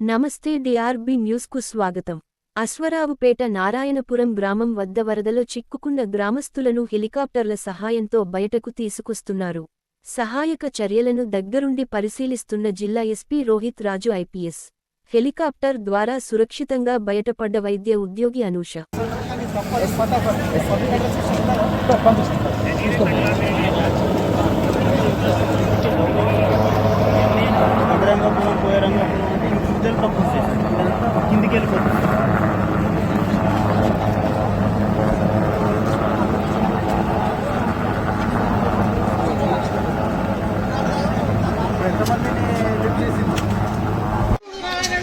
నమస్తే డిఆర్బి న్యూస్కు స్వాగతం. అశ్వరావుపేట నారాయణపురం గ్రామం వద్ద వరదలో చిక్కుకున్న గ్రామస్తులను హెలికాప్టర్ల సహాయంతో బయటకు తీసుకొస్తున్నారు. సహాయక చర్యలను దగ్గరుండి పరిశీలిస్తున్న జిల్లా SP Rohit Raju IPS. Helicopter ద్వారా సురక్షితంగా బయటపడ్డ వైద్య ఉద్యోగి అనూష. వెళ్ళిపోతుంది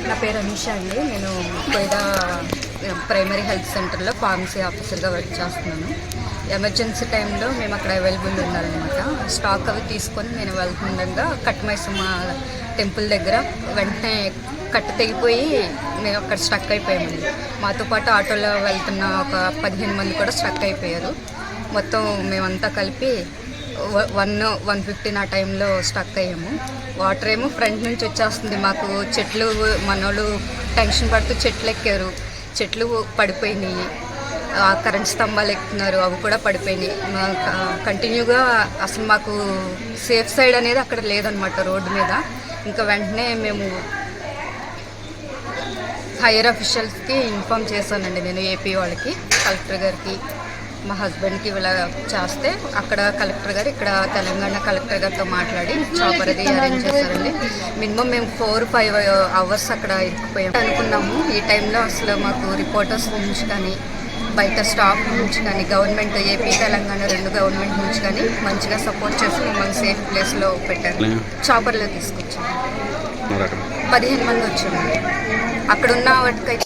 నా పేరు అనిషా అండి. నేను కొయిడా ప్రైమరీ హెల్త్ సెంటర్లో ఫార్మసీ ఆఫీసర్గా వర్క్ చేస్తున్నాను. ఎమర్జెన్సీ టైంలో మేము అక్కడ అవైలబుల్ ఉన్నారనమాట స్టాక్ అవి తీసుకొని నేను వెళ్తుండగా కట్మైసమ్మ టెంపుల్ దగ్గర వెంటనే కట్ట తెగిపోయి మేము అక్కడ స్ట్రక్ అయిపోయామండి. మాతో పాటు ఆటోలో వెళ్తున్న ఒక పదిహేను మంది కూడా స్ట్రక్ అయిపోయారు. మొత్తం మేమంతా కలిపి వన్ వన్ ఫిఫ్టీన్ ఆ టైంలో స్టక్ అయ్యాము. వాటర్ ఏమో ఫ్రంట్ నుంచి వచ్చేస్తుంది. మాకు చెట్లు మనోళ్ళు టెన్షన్ పడుతూ చెట్లు ఎక్కారు. చెట్లు పడిపోయినాయి. కరెంట్ స్తంభాలు ఎక్కుతున్నారు అవి కూడా పడిపోయినాయి. కంటిన్యూగా అసలు మాకు సేఫ్ సైడ్ అనేది అక్కడ లేదనమాట రోడ్డు మీద. ఇంకా వెంటనే మేము హైయర్ అఫీషియల్స్కి ఇన్ఫామ్ చేశానండి నేను ఏపీ వాళ్ళకి కలెక్టర్ గారికి. మా హస్బెండ్కి ఇలా చేస్తే అక్కడ కలెక్టర్ గారు ఇక్కడ తెలంగాణ కలెక్టర్ గారితో మాట్లాడి చాపర్ అది అరేంజ్ చేశారండి. మినిమం మేము ఫోర్ ఫైవ్ అవర్స్ అక్కడ ఇరుక్కుపోయాం. అనుకున్నాము. ఈ టైంలో అసలు మాకు రిపోర్టర్స్ నుంచి కానీ బయట స్టాఫ్ నుంచి కానీ గవర్నమెంట్ ఏపీ తెలంగాణ రెండు గవర్నమెంట్ నుంచి కానీ మంచిగా సపోర్ట్ చేసి మమ్మల్ని సేఫ్ ప్లేస్లో పెట్టారు. చాపర్లో తీసుకొచ్చాము పదిహేను మంది వచ్చాము అక్కడ ఉన్న వాటికైతే